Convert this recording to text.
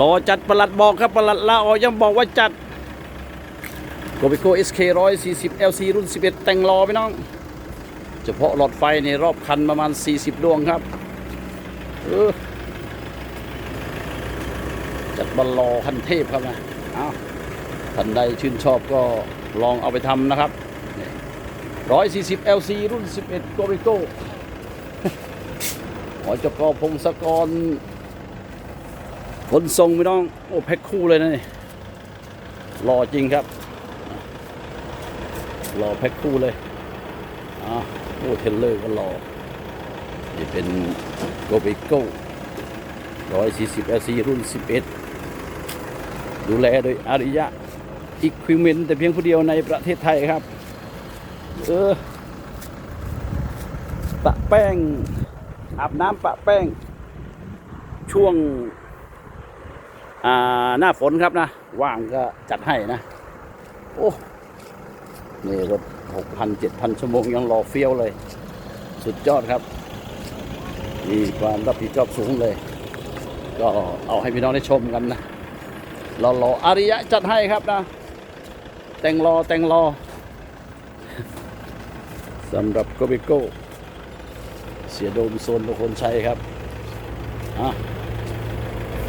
รอจัดประหลัดบอกครับประหลัดลาออกยังบอกว่าจัดโกบิโก SK 140 LC รุ่น 11 แต่งรอไปน้อง เฉพาะหลอดไฟในรอบคันประมาณ 40 ดวงครับจัดบอลลอคันเทพครับนะเอาท่านใดชื่นชอบก็ลองเอาไปทำนะครับนี่140 LC รุ่น 11 โกบิโกหอจกพงศกร ขนส่งไม่ต้องโอ้แพ็คคู่เลยนะนี่รอจริงครับรอแพ็คคู่เลยอ่าโอ้เทรลเลอร์ก็รอนี่เป็นโกเบโก้ร้อยสี่สิบ LC รุ่น11ดูแลโดยอาริยะอีควิเมนแต่เพียงผู้เดียวในประเทศไทยครับ เออปะแป้ง อาบน้ำปะแป้ง ช่วง หน้าฝนครับนะ ว่างก็จัดให้นะ โอ้นี่รถหกพันเจ็ดพันชั่วโมงยังรอเฟี้ยวเลย สุดยอดครับ มีความรับผิดชอบสูงเลย ก็เอาให้พี่น้องได้ชมกันนะรอรออาริยะจัดให้ครับนะ แต่งรอแต่งรอสำหรับโกเบโก้ เสียโดมโซนประคนชัยครับอะ